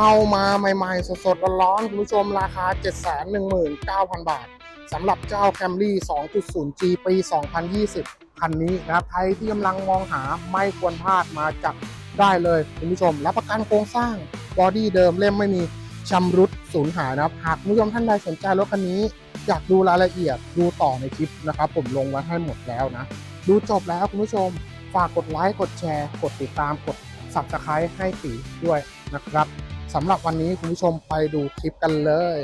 เข้ามาใหม่ๆ สดๆ ร้อนๆ คุณผู้ชมราคา 719,000 บาทสำหรับเจ้า Camry 2.0G ปี 2020 คันนี้นะครับใครที่กำลังมองหาไม่ควรพลาดมาจับได้เลยคุณผู้ชม รับประกันโครงสร้างบอดี้เดิมเล่มไม่มีชำรุดสูญหายนะครับ หากคุณผู้ชมท่านใดสนใจรถคันนี้ อยากดูรายละเอียดดูต่อในคลิปนะครับ ผมลงไว้ให้หมดแล้วนะ ดูจบแล้วคุณผู้ชม ฝากกดไลค์กดแชร์ กดติดตามกด subscribe ให้ตีด้วยนะครับ สำหรับวันนี้คุณผู้ชมไปดูคลิปกันเลย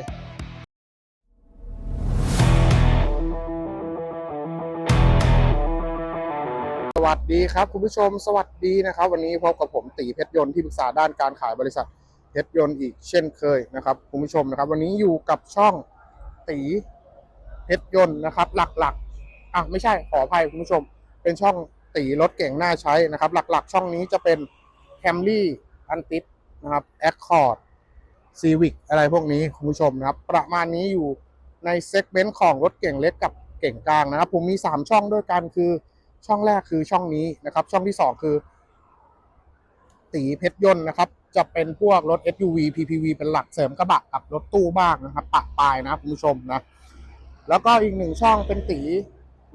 สวัสดีครับคุณผู้ชมสวัสดีนะครับ วันนี้พบกับผมตีเพชรยนต์ที่ปรึกษาด้านการขายบริษัทเพชรยนต์อีกเช่นเคยนะครับคุณผู้ชมนะครับ วันนี้อยู่กับช่องตีเพชรยนต์นะครับ หลักๆอะไม่ใช่ขออภัยคุณผู้ชม เป็นช่องตีรถเก่งน่าใช้นะครับ หลักๆ ช่องนี้จะเป็น Camry a n t i s นะครับ Accord Civic อะไรพวกนี้คุณผู้ชมนะครับ ประมาณนี้อยู่ในเซกเมนต์ของรถเก่งเล็กกับเก่งกลางนะครับ ผมมี 3 ช่องด้วยกันคือช่องแรกคือช่องนี้นะครับ ช่องที่ 2 คือ ตีเพชรยนต์นะครับ จะเป็นพวกรถ SUV PPV เป็นหลักเสริมกระบะกับรถตู้บ้างนะครับปะปลายนะคุณผู้ชมนะ แล้วก็อีกหนึ่งช่องเป็นตี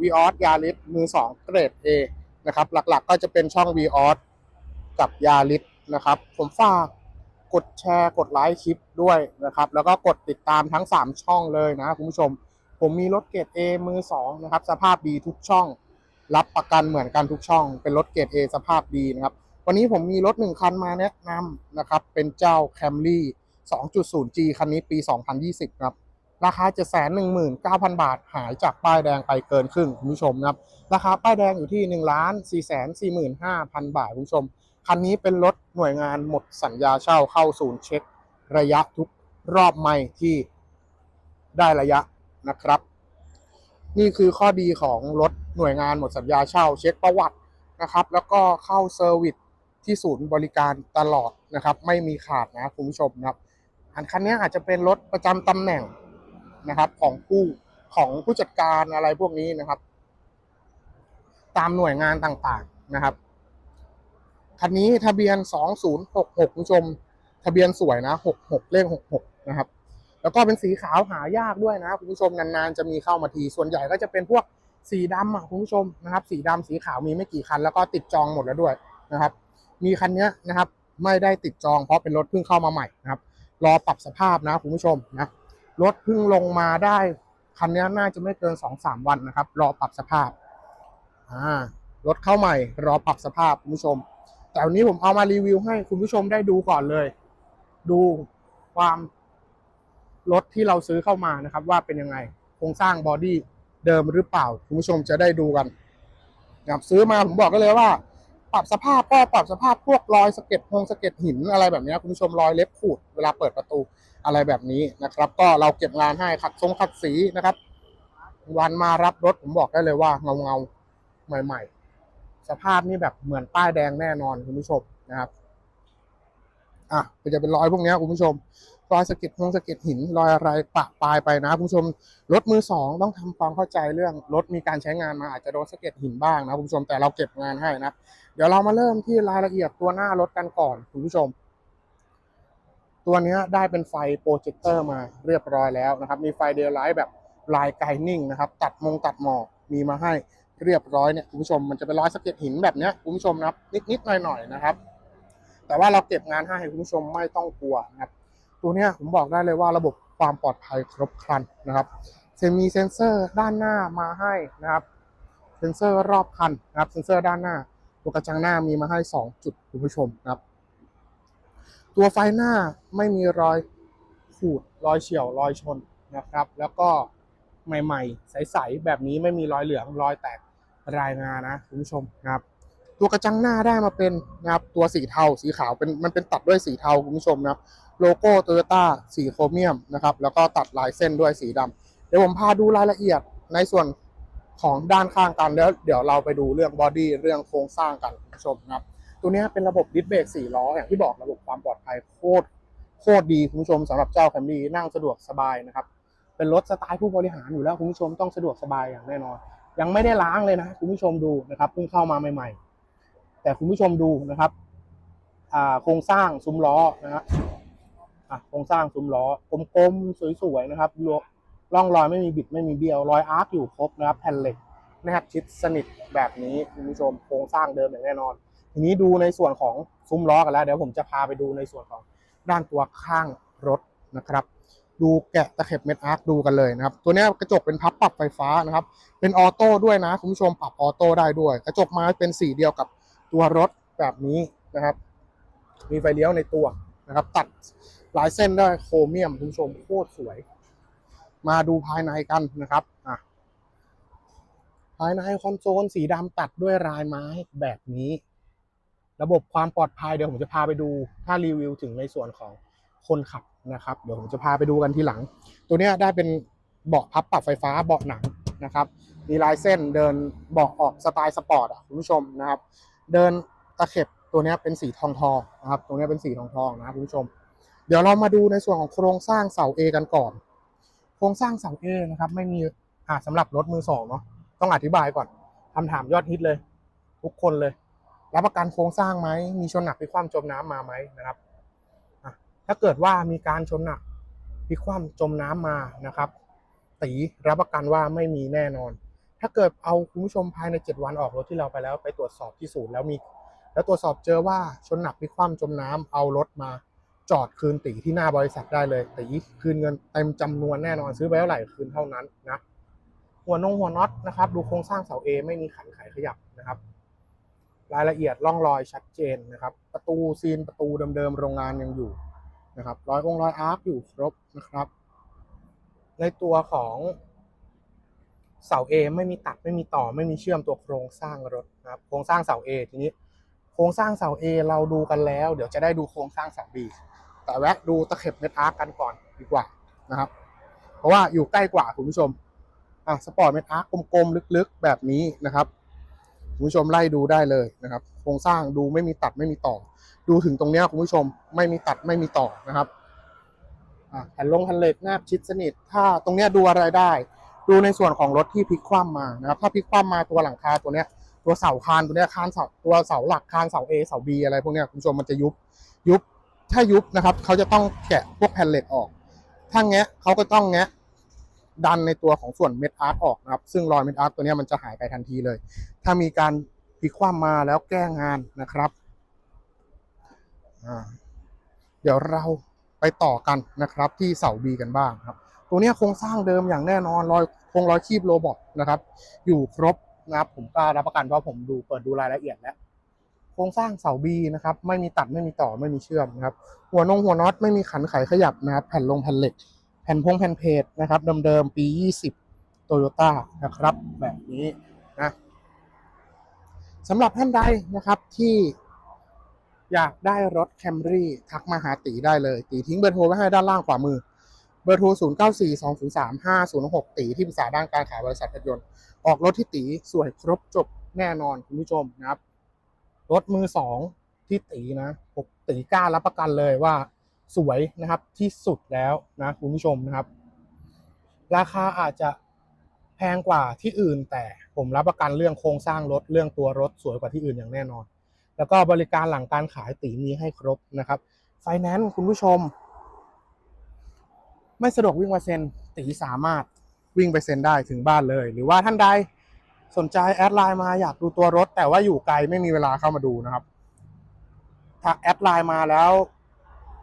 v ีออสยาริสมือ 2 เกรด A นะครับ หลักๆก็จะเป็นช่อง v ีออสกับยาริส นะครับ ผมฝากกดแชร์กดไลค์คลิปด้วยนะครับ แล้วก็กดติดตามทั้ง 3 ช่องเลยนะคุณผู้ชม ผมมีรถเกรด A มือ 2 นะครับ สภาพดีทุกช่อง รับประกันเหมือนกันทุกช่อง เป็นรถเกรด A สภาพดีนะครับ วันนี้ผมมีรถ 1 คันมาแนะนำนะครับ เป็นเจ้า Camry 2.0G คันนี้ปี 2020 ครับ ราคา 719,000 บาท หายจากป้ายแดงไปเกินครึ่งคุณผู้ชมนะครับ ราคาป้ายแดงอยู่ที่ 1 4 4 5 0 0 0 บาทคุณผู้ชม คันนี้เป็นรถหน่วยงานหมดสัญญาเช่าเข้าศูนย์เช็ค ระยะทุกรอบไม่ที่ได้ระยะนะครับ นี่คือข้อดีของรถหน่วยงานหมดสัญญาเช่าเช็คประวัตินะครับ แล้วก็เข้าเซอร์วิสที่ศูนย์บริการตลอดนะครับ ไม่มีขาดนะคุณผู้ชมนะครับ อันคันนี้อาจจะเป็นรถประจำตำแหน่งนะครับของผู้ของผู้จัดการอะไรพวกนี้นะครับ ตามหน่วยงานต่างๆนะครับ คันนี้ทะเบียน 2066คุณผู้ชม ทะเบียนสวยนะ 66 เลข 66 นะครับ แล้วก็เป็นสีขาวหายากด้วยนะคุณผู้ชมนานๆจะมีเข้ามาที ส่วนใหญ่ก็จะเป็นพวกสีดำอะคุณผู้ชมนะครับ สีดำสีขาวมีไม่กี่คัน แล้วก็ติดจองหมดแล้วด้วยนะครับ มีคันนี้นะครับ ไม่ได้ติดจองเพราะเป็นรถเพิ่งเข้ามาใหม่นะครับ รอปรับสภาพนะคุณผู้ชมนะรถเพิ่งลงมาได้คันนี้น่าจะไม่เกิน 2-3 วันนะครับ รอปรับสภาพอ่ารถเข้าใหม่ รอปรับสภาพคุณผู้ชม แต่วันนี้ผมเอามารีวิวให้คุณผู้ชมได้ดูก่อนเลย ดูความรถที่เราซื้อเข้ามานะครับ ว่าเป็นยังไงโครงสร้างบอดี้เดิมหรือเปล่า คุณผู้ชมจะได้ดูกันนะครับซื้อมาผมบอกก็เลยว่า ปรับสภาพก็ปรับสภาพพวกรอยสะเก็ดพงสะเก็ดหินอะไรแบบนี้คุณผู้ชมรอยเล็บขูดเวลาเปิดประตูอะไรแบบนี้นะครับ ก็เราเก็บงานให้ขัดทรงขัดสีนะครับ วันมารับรถผมบอกได้เลยว่าเงาเงาใหม่ ๆ สภาพนี่แบบเหมือนป้ายแดงแน่นอนคุณผู้ชมนะครับอะก็จะเป็นรอยพวกนี้คุณผู้ชม รอยสะเก็ดพงสะเก็ดหินรอยอะไรปะปลายไปนะคุณผู้ชมรถมือสองต้องทำความเข้าใจเรื่องรถมีการใช้งานมาอาจจะโดนสะเก็ดหินบ้างนะคุณผู้ชมแต่เราเก็บงานให้นะเดี๋ยวเรามาเริ่มที่รายละเอียดตัวหน้ารถกันก่อนคุณผู้ชม ตัวนี้ได้เป็นไฟโปรเจคเตอร์มาเรียบร้อยแล้วนะครับ มีไฟเดลไลท์แบบลายไกนิ่งนะครับ ตัดมงตัดหมอกมีมาให้ เรียบร้อยเนี่ยคุณผู้ชมมันจะเป็นรอยสะเก็ดหินแบบเนี้ยคุณผู้ชมนะครับนิดๆหน่อยๆนะครับ แต่ว่าเราเก็บงานให้คุณผู้ชมไม่ต้องกลัวนะครับ ตัวเนี้ยผมบอกได้เลยว่าระบบความปลอดภัยครบครันนะครับจะมีเซ็นเซอร์ด้านหน้ามาให้นะครับ เซ็นเซอร์รอบคันนะครับ เซ็นเซอร์ด้านหน้า ตัวกระจังหน้ามีมาให้ 2 จุดคุณผู้ชมนะครับ ตัวไฟหน้าไม่มีรอยขูดรอยเฉี่ยวรอยชนนะครับ แล้วก็ใหม่ ๆ ใส ๆ แบบนี้ไม่มีรอยเหลืองรอยแตก รายงานนะคุณผู้ชมนะครับ ตัวกระจังหน้าได้มาเป็นนะครับตัวสีเทาสีขาวเป็นมันเป็นตัดด้วยสีเทาคุณผู้ชมนะครับโลโก้โตโยต้าสีโครเมียมนะครับแล้วก็ตัดลายเส้นด้วยสีดำเดี๋ยวผมพาดูรายละเอียดในส่วนของด้านข้างกันแล้วเดี๋ยวเราไปดูเรื่องบอดี้เรื่องโครงสร้างกันคุณผู้ชมนะครับตัวนี้เป็นระบบดิสเบรก4ล้ออย่างที่บอกระบบความปลอดภัยโคตรโคตรดีคุณผู้ชมสำหรับเจ้าแคมรี่นั่งสะดวกสบายนะครับเป็นรถสไตล์ผู้บริหารอยู่แล้วคุณผู้ชมต้องสะดวกสบายอย่างแน่นอน ยังไม่ได้ล้างเลยนะคุณผู้ชมดูนะครับเพิ่งเข้ามาใหม่ ๆ แต่คุณผู้ชมดูนะครับอ่าโครงสร้างซุ้มล้อนะฮะอะโครงสร้างซุ้มล้อกลมๆสวยๆนะครับร่องรอยไม่มีบิดไม่มีเบี้ยวรอยอาร์คอยู่ครบนะครับแผ่นเหล็กนะครับชิดสนิทแบบนี้คุณผู้ชมโครงสร้างเดิมอย่างแน่นอน ทีนี้ดูในส่วนของซุ้มล้อกันแล้วเดี๋ยวผมจะพาไปดูในส่วนของด้านตัวข้างรถนะครับ ดูแกะตะเข็บเม็ดอาร์คดูกันเลยนะครับ ตัวนี้กระจกเป็นพับปรับไฟฟ้านะครับ เป็นออโต้ด้วยนะคุณผู้ชมปรับออโต้ได้ด้วย กระจกไม้เป็นสีเดียวกับตัวรถแบบนี้นะครับ มีไฟเลี้ยวในตัวนะครับ ตัดลายเส้นได้โครเมียมคุณผู้ชมโคตรสวย มาดูภายในกันนะครับอะภายในคอนโซลสีดำตัดด้วยลายไม้แบบนี้ ระบบความปลอดภัยเดี๋ยวผมจะพาไปดู ถ้ารีวิวถึงในส่วนของคนขับ นะครับเดี๋ยวผมจะพาไปดูกันทีหลัง ตัวนี้ได้เป็นเบาะพับปรับไฟฟ้าเบาะหนังนะครับมีลายเส้นเดินเบาะออกสไตล์สปอร์ตอะคุณผู้ชมนะครับ เดินตะเข็บตัวนี้เป็นสีทองทองนะครับตรงเนี้เป็นสีทองทองนะคุณผู้ชม เดี๋ยวเรามาดูในส่วนของโครงสร้างเสา A กันก่อน โครงสร้างเสา A นะครับ ไม่มีอ่าสำหรับรถมือสองเนาะต้องอธิบายก่อนคำถามยอดฮิตเลย ทุกคนเลย รับประกันโครงสร้างไหมมีชนหนักพลิกคว่ำจมน้ำมาไหมนะครับ ถ้าเกิดว่ามีการชนหนักพลิกคว่ำจมน้ำมานะครับ ตีรับประกันว่าไม่มีแน่นอน ถ้าเกิดเอาคุณผู้ชมภายใน 7 วันออกรถที่เราไปแล้วไปตรวจสอบที่ศูนย์แล้วมี แล้วตรวจสอบเจอว่าชนหนักพลิกคว่ำจมน้ำเอารถมาจอดคืนตีที่หน้าบริษัทได้เลยตีคืนเงินเต็มจำนวนแน่นอนซื้อไปเท่าไหร่คืนเท่านั้นนะหัวนงหัวน็อตนะครับดูโครงสร้างเสา A ไม่มีขันไขขยับนะครับรายละเอียดร่องรอยชัดเจนนะครับ ประตูซีนประตูเดิมๆโรงงานยังอยู่ นะครับรอยองค์รอยอาร์คอยู่ครบนะครับ ในตัวของเสา A ไม่มีตัดไม่มีต่อไม่มีเชื่อมตัวโครงสร้างรถนะครับโครงสร้างเสา A ทีนี้ โครงสร้างเสา A เราดูกันแล้ว เดี๋ยวจะได้ดูโครงสร้างเสา B แต่แวะดูตะเข็บเม็ดอาร์คกันก่อนดีกว่านะครับ เพราะว่าอยู่ใกล้กว่าคุณผู้ชมอะสปอร์ตเม็ดอาร์คกลมๆลึกๆแบบนี้นะครับ คุณผู้ชมไล่ดูได้เลยนะครับโครงสร้างดูไม่มีตัดไม่มีต่อ ดูถึงตรงเนี้ยคุณผู้ชมไม่มีตัดไม่มีต่อนะครับแผ่นลงแผ่นเหล็กแนบชิดสนิท ถ้าตรงเนี้ยดูอะไรได้ ดูในส่วนของรถที่พลิกคว่ำมานะครับถ้าพลิกคว่ำมาตัวหลังคาตัวเนี้ยตัวเสาคานตัวเนี้ยคานเสาตัวเสาหลักคานเสา A เสา B อะไรพวกเนี้ยคุณผู้ชมมันจะยุบยุบถ้ายุบนะครับเขาจะต้องแกะพวกแผ่นเหล็กออกถ้าแงะเขาก็ต้องแงะ ดันในตัวของส่วนเม็ดอาร์ตออกนะครับ ซึ่งรอยเม็ดอาร์ตตัวนี้มันจะหายไปทันทีเลย ถ้ามีการพลิกคว่ำมาแล้วแก้งานนะครับ เดี๋ยวเราไปต่อกันนะครับ ที่เสาบีกันบ้างครับ ตัวนี้โครงสร้างเดิมอย่างแน่นอนรอยโครงรอยคีบโรบอทนะครับ อยู่ครบนะครับผมกล้ารับประกันเพราผมดูเปิดดูรายละเอียดแล้วโครงสร้างเสาบีนะครับไม่มีตัดไม่มีต่อไม่มีเชื่อมนะครับหัวนงหัวน็อตไม่มีขันไขขยับนะครับแผ่นลงแผ่นเหล็ก ผ่นพงแผ่นเพจนะครับเดิมๆปี 20 โตโยต้านะครับ แบบนี้นะสำหรับท่านใดนะครับที่อยากได้รถแคมรี่ทักมาหาตีได้เลย ตีทิ้งเบอร์โทรไว้ให้ด้านล่างขวามือ เบอร์โทร 0 9 4 2 0 3 5 0 6 ตีที่ปรึกษาด้านการขายบริษัทรถยนต์ ออกรถที่ตีสวยครบจบแน่นอนคุณผู้ชมนะครับ รถมือสองที่ตีนะผมตีกล้ารับประกันเลยว่า สวยนะครับที่สุดแล้วนะคุณผู้ชมนะครับ ราคาอาจจะแพงกว่าที่อื่น แต่ผมรับประกันเรื่องโครงสร้างรถเรื่องตัวรถสวยกว่าที่อื่นอย่างแน่นอน แล้วก็บริการหลังการขายตีมีให้ครบนะครับไฟแนนซ์คุณผู้ชม ไม่สะดวกวิ่งมาเซ็นตีสามารถวิ่งไปเซ็นได้ถึงบ้านเลย หรือว่าท่านใดสนใจแอดไลน์มาอยากดูตัวรถ แต่ว่าอยู่ไกลไม่มีเวลาเข้ามาดูนะครับ ถ้าแอดไลน์มาแล้ว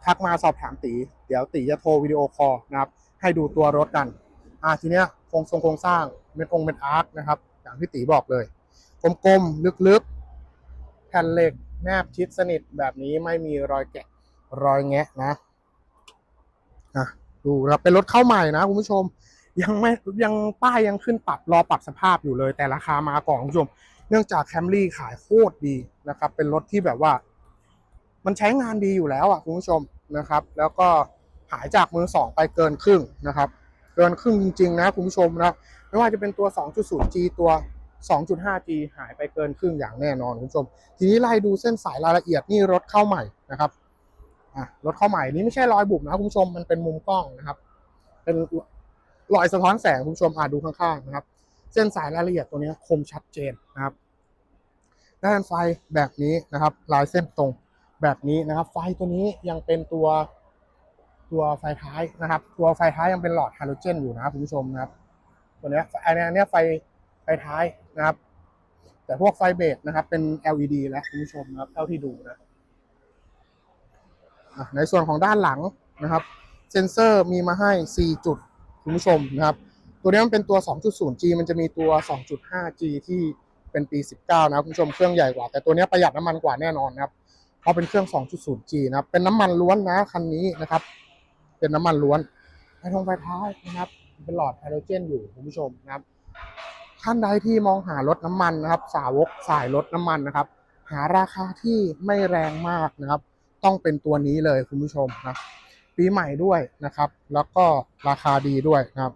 ทักมาสอบถามตี เดี๋ยวตีจะโทรวิดีโอคอลนะครับ ให้ดูตัวรถกัน อ่าทีเนี้ยโครงทรงโครงสร้างเม็ดองค์เม็ดอาร์คนะครับ อย่างที่ตีบอกเลย กลมๆ ลึกๆ แผ่นเหล็กแนบชิดสนิทแบบนี้ไม่มีรอยแกะรอยแงะนะอะดูครับเป็นรถเข้าใหม่นะคุณผู้ชม ยังไม่ยังป้ายยังขึ้นปรับรอปรับสภาพอยู่เลย แต่ราคามาก่อนคุณผู้ชม เนื่องจากแคมรี่ขายโคตรดีนะครับ เป็นรถที่แบบว่า มันใช้งานดีอยู่แล้วอะคุณผู้ชมนะครับ แล้วก็หายจากมือสองไปเกินครึ่งนะครับ เกินครึ่งจริง ๆ นะคุณผู้ชมนะไม่ว่าจะเป็นตัว 2.0G ตัว 2.5G หายไปเกินครึ่งอย่างแน่นอนคุณผู้ชม ทีนี้ไล่ดูเส้นสายรายละเอียดนี่รถเข้าใหม่นะครับอะรถเข้าใหม่นี่ไม่ใช่รอยบุบนะคุณผู้ชมมันเป็นมุมกล้องนะครับ เป็นรอยสะท้อนแสงคุณผู้ชมอะดูข้างๆนะครับ เส้นสายรายละเอียดตัวนี้คมชัดเจนนะครับด้านไฟแบบนี้นะครับ ลายเส้นตรง แบบนี้นะครับ ไฟตัวนี้ยังเป็นตัวตัวไฟท้ายนะครับ ตัวไฟท้ายยังเป็นหลอดฮาโลเจนอยู่นะครับคุณผู้ชมนะครับ ตัวเนี้ยอันนี้อันเนี้ยไฟไฟท้ายนะครับ แต่พวกไฟเบรกนะครับ เป็น LED แล้วคุณผู้ชมนะครับเท่าที่ดูนะในส่วนของด้านหลังนะครับ เซนเซอร์มีมาให้ 4 จุดคุณผู้ชมนะครับ ตัวนี้มันเป็นตัว 2.0G มันจะมีตัว 2.5G ที่เป็นปี 19 นะคุณผู้ชมเครื่องใหญ่กว่า แต่ตัวนี้ประหยัดน้ำมันกว่าแน่นอนนะครับ เพราะเป็นเครื่อง 2.0G นะครับ เป็นน้ำมันล้วนนะคันนี้นะครับ เป็นน้ำมันล้วนไฟทงไฟท้ายนะครับ เป็นหลอดไฮโดรเจนอยู่คุณผู้ชมนะครับ ท่านใดที่มองหารถน้ำมันนะครับ สาวกสายรถน้ำมันนะครับ หาราคาที่ไม่แรงมากนะครับ ต้องเป็นตัวนี้เลยคุณผู้ชมนะ ปีใหม่ด้วยนะครับ แล้วก็ราคาดีด้วยนะครับ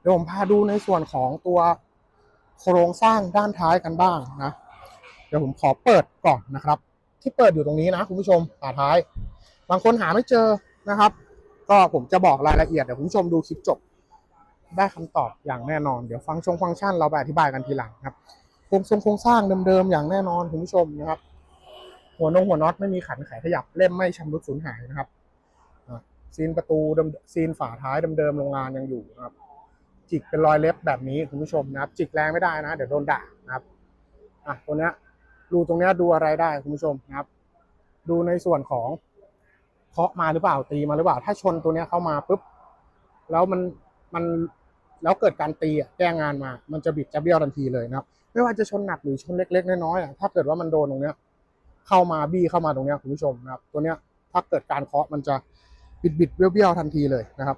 เดี๋ยวผมพาดูในส่วนของตัวโครงสร้างด้านท้ายกันบ้างนะ เดี๋ยวผมขอเปิดก่อนนะครับ ที่เปิดอยู่ตรงนี้นะคุณผู้ชมฝาท้าย บางคนหาไม่เจอนะครับ ก็ผมจะบอกรายละเอียดเดี๋ยวคุณผู้ชมดูคลิปจบ ได้คำตอบอย่างแน่นอนเดี๋ยวฟังชงฟังก์ชันเราไปอธิบายกันทีหลังครับโครงทรงโครงสร้างเดิมๆอย่างแน่นอนคุณผู้ชมนะครับ หัวนงหัวน็อตไม่มีขันไขขยับเล่มไม่ชำรุดสูญหายนะครับซีนประตูดิมซีนฝาท้ายเดิมๆโรงงานยังอยู่นะครับจิกเป็นรอยเล็บแบบนี้คุณผู้ชมนะครับ จิกแรงไม่ได้นะ เดี๋ยวโดนด่านะครับอะตัวเนี้ย รูตรงนี้ดูอะไรได้คุณผู้ชมนะครับ ดูในส่วนของเคาะมาหรือเปล่าตีมาหรือเปล่า ถ้าชนตัวนี้เข้ามาปุ๊บแล้วมันมันแล้วเกิดการตีอะแก้งานมา มันจะบิดจะเบี้ยวทันทีเลยนะครับ ไม่ว่าจะชนหนักหรือชนเล็ก ๆ น้อยๆอะถ้าเกิดว่ามันโดนตรงเนี้ย เข้ามาบี้เข้ามาตรงเนี้ยคุณผู้ชมนะครับ ตัวเนี้ยถ้าเกิดการเคาะมันจะบิดบิดๆเบี้ยวทันทีเลยนะครับ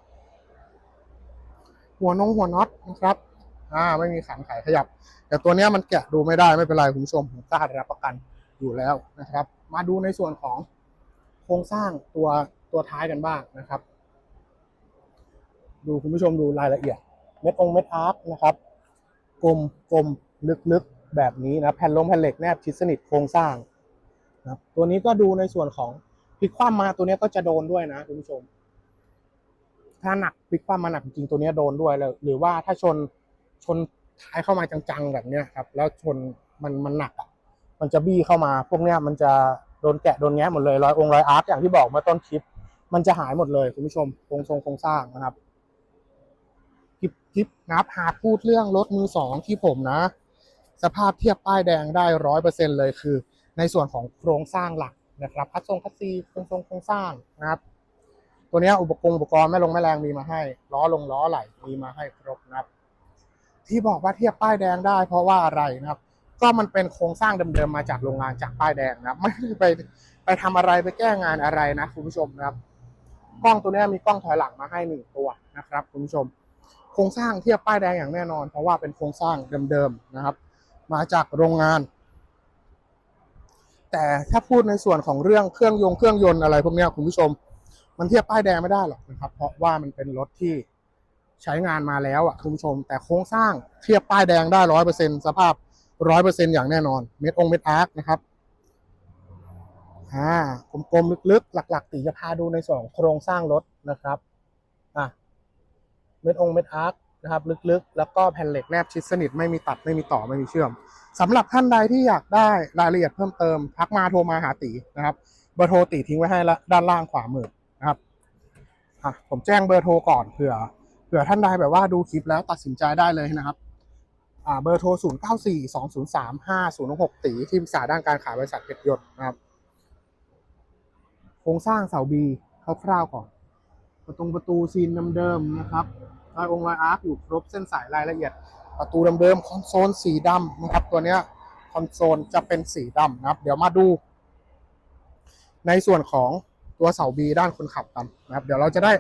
หัวนงหัวน็อตนะครับ อ่าไม่มีขันไขขยับ แต่ตัวเนี้ยมันแกะดูไม่ได้ไม่เป็นไรคุณผู้ชมผมกล้าได้รับประกันอยู่แล้วนะครับ มาดูในส่วนของโครงสร้างตัวตัวท้ายกันบ้างนะครับ ดูคุณผู้ชมดูรายละเอียด เม็ดองเม็ดอาร์คนะครับกลมกลมลึกๆแบบนี้นะแผ่นลมแผ่นเหล็กแนบชิดสนิทโครงสร้างนะครับตัวนี้ก็ดูในส่วนของพลิกคว่ำมาตัวนี้ก็จะโดนด้วยนะคุณผู้ชม ถ้าหนักพลิกคว่ำมาหนักจริงตัวนี้โดนด้วยเลยหรือว่าถ้าชน ชนท้ายเข้ามาจังๆแบบเนี้ยครับ แล้วชนมันมันหนักอะมันจะบี้เข้ามาพวกเนี้ยมันจะโดนแกะโดนแงะหมดเลยรอยองค์รอยอาร์ตอย่างที่บอกเมื่อต้นคลิป มันจะหายหมดเลยคุณผู้ชมโครงทรงโครงสร้างนะครับคลิปคลิปนับหากพูดเรื่องรถมือสองที่ผมนะ สภาพเทียบป้ายแดงได้ร้อยเปอร์เซ็นเลยคือ ในส่วนของโครงสร้างหลักนะครับพัดทรงพัดซีโครงทรงโครงสร้างนะครับ ตัวนี้อุปกรณ์อุปกรณ์แม่ลงแม่แรงมีมาให้ ล้อลงล้อไหลมีมาให้ครบนะครับ ที่บอกว่าเทียบป้ายแดงได้ เพราะว่าอะไรนะครับ ก็มันเป็นโครงสร้างเดิมๆมาจากโรงงานจากป้ายแดงนะครับ ไม่ได้ไปไปทำอะไรไปแก้งานอะไรนะคุณผู้ชมนะครับกล้องตัวนี้มีกล้องถอยหลังมาให้หนึ่งตัวนะครับคุณผู้ชม โครงสร้างเทียบป้ายแดงอย่างแน่นอน เพราะว่าเป็นโครงสร้างเดิมๆนะครับ มาจากโรงงาน แต่ถ้าพูดในส่วนของเรื่องเครื่องยงเครื่องยนต์อะไรพวกนี้คุณผู้ชม มันเทียบป้ายแดงไม่ได้หรอกนะครับ เพราะว่ามันเป็นรถที่ ใช้งานมาแล้วอะคุณผู้ชม แต่โครงสร้างเทียบป้ายแดงได้ร้อยเปอร์เซ็นสภาพร้อยเปอร์เซ็นอย่างแน่นอน เม็ดองเม็ดอาร์คนะครับอ่ากลมๆลึกๆ หลักๆตีจะพาดูในส่วนของโครงสร้างรถนะครับอะเม็ดองเม็ดอาร์คนะครับลึกๆ แล้วก็แผ่นเหล็กแนบชิดสนิทไม่มีตัดไม่มีต่อไม่มีเชื่อมสำหรับท่านใดที่อยากได้รายละเอียดเพิ่มเติมทักมาโทรมาหาตีนะครับเบอร์โทรตีทิ้งไว้ให้ละด้านล่างขวามือนะครับอะผมแจ้งเบอร์โทรก่อนเผื่อ ผื่อท่านใดแบบว่าดูคลิปแล้วตัดสินใจได้เลยนะครับเบอร์โทร 0 9 4 2 0 3 5 0 6 ตีที่ปรึกษาด้านการขายบริษัทเพชรยนต์นะครับ โครงสร้างเสาบีคร่าวๆก่อน ประตูประตูซีนเดิมๆนะครับรอยองค์รอยอาร์คอยู่ครบเส้นสายรายละเอียด ประตูเดิมๆคอนโซลสีดำนะครับ ตัวเนี้ยคอนโซลจะเป็นสีดำนะครับ เดี๋ยวมาดู ในส่วนของตัวเสาบีด้านคนขับกันนะครับ เดี๋ยวเราจะได้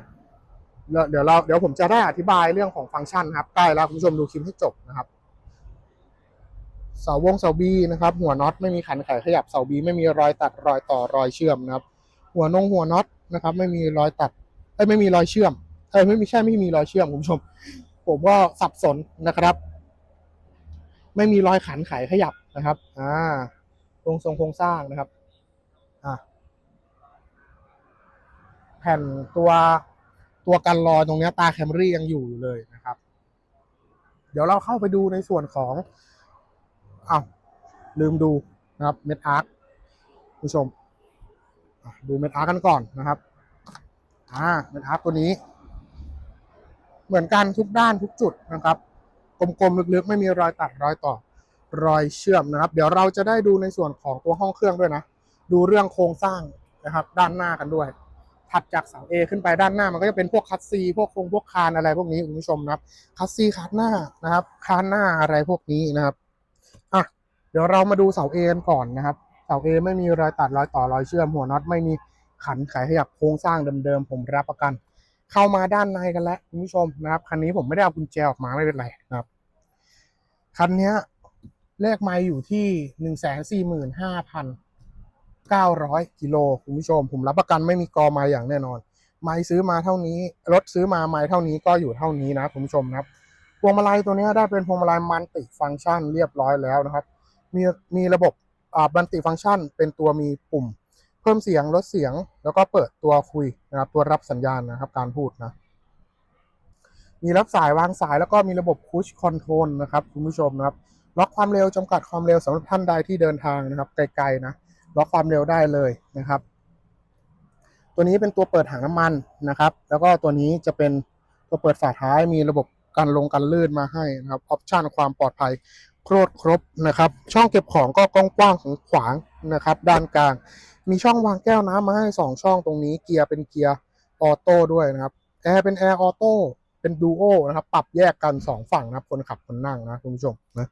เดี๋ยวเราเดี๋ยวผมจะได้อธิบายเรื่องของฟังก์ชันครับใกล้แล้วคุณผู้ชมดูคลิปให้จบนะครับเสาวงเสาบีนะครับ หัวน็อตไม่มีขันไขขยับเสาบีไม่มีรอยตัดรอยต่อรอยเชื่อมนะครับ หัวนงหัวน็อตนะครับ ไม่มีรอยตัดเอ้ไม่มีรอยเชื่อมเอ้ไม่มีใช่ไม่มีรอยเชื่อมคุณผู้ชม ผมก็สับสนนะครับ ไม่มีรอยขันไขขยับนะครับอ่าโครงทรงโครงสร้างนะครับอ่าแผ่นตัว ตัวกันรอยตรงนี้ตาแคมรี่ยังอยู่อยู่เลยนะครับ เดี๋ยวเราเข้าไปดูในส่วนของอ้าวลืมดูนะครับเม็ดอาร์คผู้ชมดูเม็ดอาร์คกันก่อนนะครับอ่าเป็นอาร์คตัวนี้ เหมือนกันทุกด้านทุกจุดนะครับกลมๆลึกๆ ไม่มีรอยตัดรอยต่อรอยเชื่อมนะครับ เดี๋ยวเราจะได้ดูในส่วนของตัวห้องเครื่องด้วยนะ ดูเรื่องโครงสร้างนะครับ ด้านหน้ากันด้วย ถัดจากเสา A ขึ้นไปด้านหน้ามันก็จะเป็นพวกคัสซีพวกโครงพวกคานอะไรพวกนี้คุณผู้ชมนะครับคัสซีคานหน้านะครับคานหน้าอะไรพวกนี้นะครับอะเดี๋ยวเรามาดูเสา A กันก่อนนะครับเสา A ไม่มีรอยตัดรอยต่อรอยเชื่อมหัวน็อตไม่มีขันไขขยับโครงสร้างเดิมๆผมรับประกัน เข้ามาด้านในกันแล้วคุณผู้ชมนะครับคันนี้ผมไม่ได้เอากุญแจออกมาไม่เป็นไรนะครับคันนี้เลขไม้อยู่ที่หนึ่งแสนสี่หมื่นห้าพัน เก้าร้อยกิโลคุณผู้ชม ผมรับประกันไม่มีกอไม้อย่างแน่นอน ไม้ซื้อมาเท่านี้ รถซื้อมาไม้เท่านี้ก็อยู่เท่านี้นะคุณผู้ชมครับพวงมาลัยตัวนี้ได้เป็นพวงมาลัยมันติฟังก์ชันเรียบร้อยแล้วนะครับ มีมีระบบอ่าบันติฟังก์ชัน เป็นตัวมีปุ่ม เพิ่มเสียงลดเสียง แล้วก็เปิดตัวคุยนะครับตัวรับสัญญาณนะครับ การพูดนะมีรับสายวางสายแล้วก็มีระบบพุชคอนโทรลนะครับคุณผู้ชมนะครับล็อกความเร็วจำกัดความเร็วสำหรับท่านใดที่เดินทางนะครับไกลๆนะ ล็อกความเร็วได้เลยนะครับ ตัวนี้เป็นตัวเปิดถังน้ำมันนะครับ แล้วก็ตัวนี้จะเป็นตัวเปิดฝาท้ายมีระบบการลงกันลื่นมาให้นะครับออปชันความปลอดภัยโคตรครบนะครับ ช่องเก็บของก็กว้างๆของขวางนะครับ ด้านกลาง มีช่องวางแก้วน้ำมาให้สองช่องตรงนี้เกียร์เป็นเกียร์ออโต้ด้วยนะครับแอร์เป็นแอร์ออโต้เป็นดูโอนะครับ ปรับแยกกันสองฝั่งนะครับ คนขับคนนั่งนะคุณผู้ชมนะ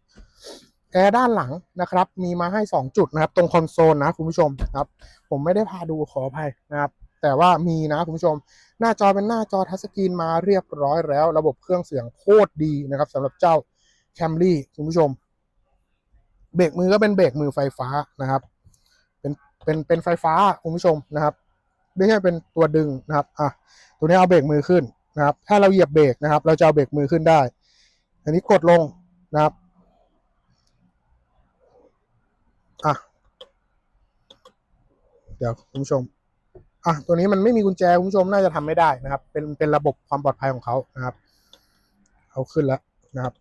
แอร์ด้านหลังนะครับ มีมาให้ 2 จุดนะครับ ตรงคอนโซลนะคุณผู้ชมครับ ผมไม่ได้พาดูขออภัยนะครับ แต่ว่ามีนะคุณผู้ชม หน้าจอเป็นหน้าจอทัชสกรีนมาเรียบร้อยแล้ว ระบบเครื่องเสียงโคตรดีนะครับสำหรับเจ้า Camry คุณผู้ชม เบรกมือก็เป็นเบรกมือไฟฟ้านะครับ เป็นเป็นเป็นไฟฟ้าคุณผู้ชมนะครับ ไม่ใช่เป็นตัวดึงนะครับอะตัวนี้เอาเบรกมือขึ้นนะครับ ถ้าเราเหยียบเบรกนะครับ เราจะเอาเบรกมือขึ้นได้ อันนี้กดลงนะครับ อะ เดี๋ยวคุณผู้ชม อะ ตัวนี้มันไม่มีกุญแจคุณผู้ชมน่าจะทำไม่ได้นะครับ เป็นเป็นระบบความปลอดภัยของเขานะครับ เอาขึ้นแล้วนะครับ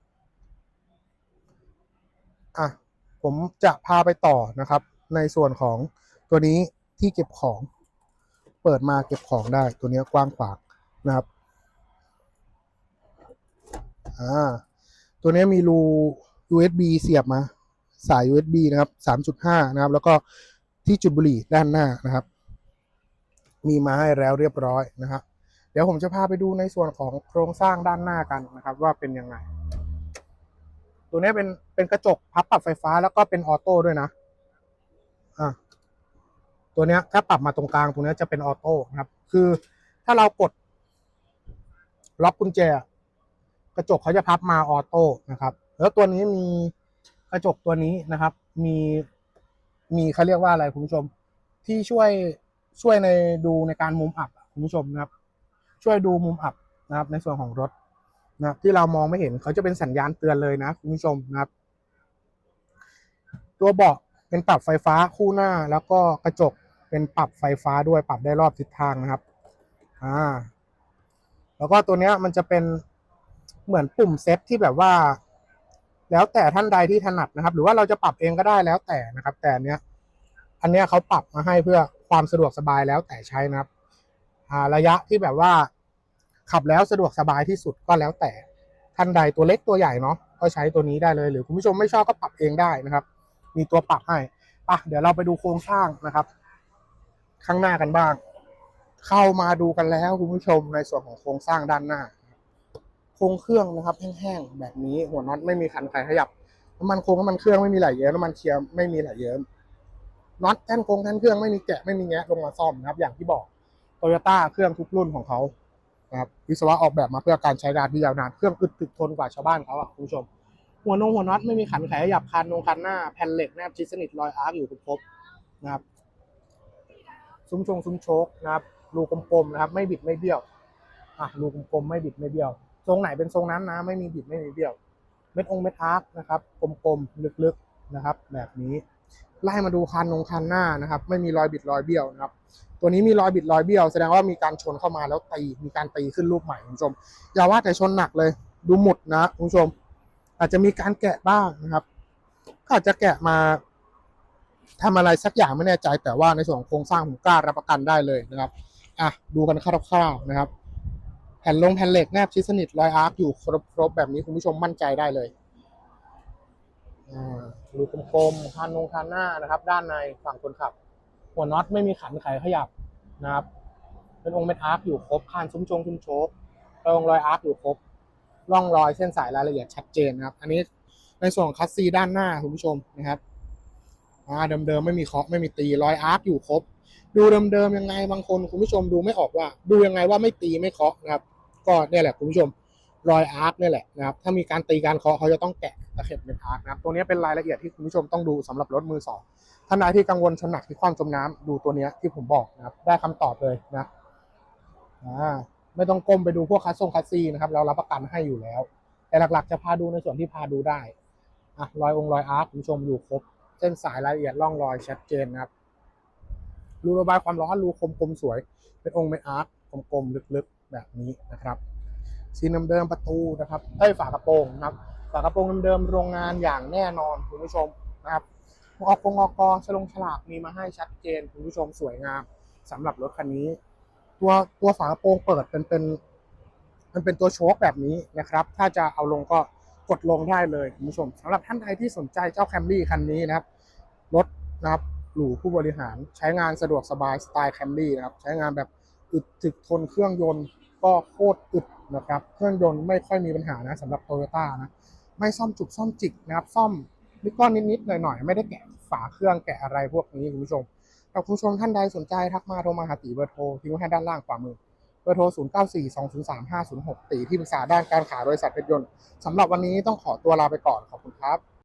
อะ ผมจะพาไปต่อนะครับ ในส่วนของตัวนี้ที่เก็บของ เปิดมาเก็บของได้ ตัวนี้กว้างขวางนะครับ อ่า ตัวนี้มีรู USB เสียบมา สาย USB นะครับ 3.5 นะครับ แล้วก็ที่จุดบุหรี่ด้านหน้านะครับ มีมาให้แล้วเรียบร้อยนะครับ เดี๋ยวผมจะพาไปดูในส่วนของโครงสร้างด้านหน้ากันนะครับ ว่าเป็นยังไง ตัวนี้เป็นเป็นกระจกพับปรับไฟฟ้าแล้วก็เป็นออโต้ด้วยนะอะตัวนี้ถ้าปรับมาตรงกลางตรงนี้จะเป็นออโต้นะครับ คือถ้าเรากดล็อกกุญแจ กระจกเขาจะพับมาออโต้นะครับ แล้วตัวนี้มี กระจกตัวนี้นะครับ มีมีเขาเรียกว่าอะไรคุณผู้ชม ที่ช่วยช่วยในดูในการมุมอับคุณผู้ชมนะครับ ช่วยดูมุมอับนะครับ ในส่วนของรถนะครับ ที่เรามองไม่เห็นเขาจะเป็นสัญญาณเตือนเลยนะคุณผู้ชมนะครับ ตัวเบาะเป็นปรับไฟฟ้าคู่หน้า แล้วก็กระจกเป็นปรับไฟฟ้าด้วยปรับได้รอบทิศทางนะครับอ่าแล้วก็ตัวเนี้ยมันจะเป็นเหมือนปุ่มเซตที่แบบว่า แล้วแต่ท่านใดที่ถนัดนะครับ หรือว่าเราจะปรับเองก็ได้แล้วแต่นะครับ แต่เนี้ยอันเนี้ยเขาปรับมาให้เพื่อความสะดวกสบายแล้วแต่ใช้นะครับาระยะที่แบบว่า ขับแล้วสะดวกสบายที่สุดก็แล้วแต่ท่านใดตัวเล็กตัวใหญ่เนาะก็ใช้ตัวนี้ได้เลย หรือคุณผู้ชมไม่ชอบก็ปรับเองได้นะครับ มีตัวปรับให้ปะเดี๋ยวเราไปดูโครงสร้างนะครับ ข้างหน้ากันบ้าง เข้ามาดูกันแล้วคุณผู้ชมในส่วนของโครงสร้างด้านหน้า ครงเครื่องนะครับแห้งๆแบบนี้หัวน็อตไม่มีคันไขขยับน้ำมันโค้งน้ำมันเครื่องไม่มีไหลเยิ้มน้ำมันเคียร์ไม่มีไหลเยิ้มน็อตแท่นโค้งแท่นเครื่องไม่มีแกะไม่มีแงะลงมาซ่อมนะครับ อย่างที่บอกโตโยต้าเครื่องทุกรุ่นของเขานะครับวิศวะออกแบบมาเพื่อการใช้งานที่ยาวนานเครื่องอึดถึกทนกว่าชาวบ้านเขาอะคุณผู้ชม หัวนงหัวน็อตไม่มีขันไขขยับคันนงคันหน้าแผ่นเหล็กแนบชิดสนิทรอยอาร์คอยู่ครบนะครับซุ้มชงซุ้มโชคนะครับรูกลมๆนะครับ ไม่บิดไม่เบี้ยวอะรูกลมๆไม่บิดไม่เบี้ยว ทรงไหนเป็นทรงนั้นนะ ไม่มีบิดไม่มีเบี้ยว เม็ดองเม็ดอาร์คนะครับกลมๆลึกๆนะครับ แบบนี้ไล่มาดูคันนงคันหน้านะครับ ไม่มีรอยบิดรอยเบี้ยวนะครับ ตัวนี้มีรอยบิดรอยเบี้ยว แสดงว่ามีการชนเข้ามาแล้วตีมีการตีขึ้นรูปใหม่คุณผู้ชมอย่าว่าแต่ชนหนักเลย ดูหมุดนะคุณผู้ชม อาจจะมีการแกะบ้างนะครับก็อาจจะแกะมาทำอะไรสักอย่างไม่แน่ใจแต่ว่าในส่วนของโครงสร้างผมกล้ารับประกันได้เลยนะครับอะดูกันคร่าวๆนะครับ แผ่นลงแผ่นเหล็กแนบชิดสนิทรอยอาร์คอยู่ครบๆแบบนี้คุณผู้ชมมั่นใจได้เลยอ่ารูกลมๆคานงคานหน้านะครับ ด้านในฝั่งคนขับ หัวน็อตไม่มีขันไขขยับนะครับ เป็นองค์เม็ดอาร์คอยู่ครบคานซุ้มชงซุ้มโชกรองรอยอาร์คอยู่ครบร่องรอยเส้นสายรายละเอียดชัดเจนนะครับ อันนี้ในส่วนของคัสซีด้านหน้าคุณผู้ชมนะครับอ่าเดิมๆไม่มีเคาะไม่มีตีรอยอาร์คอยู่ครบ ดูเดิมๆยังไงบางคนคุณผู้ชมดูไม่ออกว่า ดูยังไงว่าไม่ตีไม่เคาะนะครับ ก็เนี่ยแหละคุณผู้ชมรอยอาร์คเนี่ยแหละนะครับถ้ามีการตีการเคาะเขาจะต้องแกะตะเข็บเป็นอาร์คนะครับตัวนี้เป็นรายละเอียดที่คุณผู้ชมต้องดูสำหรับรถมือสองท่านใดที่กังวลชนหนักที่ความจมน้ำดูตัวนี้ที่ผมบอกนะครับได้คำตอบเลยนะอ่าไม่ต้องก้มไปดูพวกคัสซงคัสซีนะครับเรารับประกันให้อยู่แล้ว แต่หลักๆ จะพาดูในส่วนที่พาดูได้อะรอยองค์รอยอาร์คคุณผู้ชมอยู่ครบ เส้นสายรายละเอียดร่องรอยชัดเจนนะครับรูระบายความร้อนรูคมกลมสวย เป็นองค์เม็ดอาร์คกลมๆลึกๆ แบบนี้นะครับซีนเดิมๆประตูนะครับเอ้ยฝากระโปรงนะครับฝากระโปรงเดิมๆโรงงานอย่างแน่นอนคุณผู้ชมนะครับออกกงออกกฉลงฉลากมีมาให้ชัดเจนคุณผู้ชมสวยงามสำหรับรถคันนี้ ตัวตัวฝากระโปรงเปิดเป็นเป็นมันเป็นตัวโชคแบบนี้นะครับ ถ้าจะเอาลงก็กดลงได้เลยคุณผู้ชมสำหรับท่านใดที่สนใจเจ้าแคมรี่คันนี้นะครับรถนะครับหรูผู้บริหารใช้งานสะดวกสบายสไตล์แคมรี่นะครับ ใช้งานแบบอึดถึกทนเครื่องยนต์ ก็โคตรอึดนะครับ เครื่องยนต์ไม่ค่อยมีปัญหานะสำหรับโตโยต้านะ ไม่ซ่อมจุกซ่อมจิกนะครับ ซ่อมนิดก้อนนิดๆหน่อยๆ ไม่ได้แกะฝาเครื่องแกะอะไรพวกนี้คุณผู้ชมถ้าคุณผู้ชมท่านใดสนใจทักมาโทรมาหาตีเบอร์โทรทิ้งไว้ให้ด้านล่างขวามือเบอร์โทร 0 9 4 2 0 3 5 0 6 ตีที่ปรึกษาด้านการขายบริษัทเพชรยนต์สำหรับวันนี้ต้องขอตัวลาไปก่อนขอบคุณครับ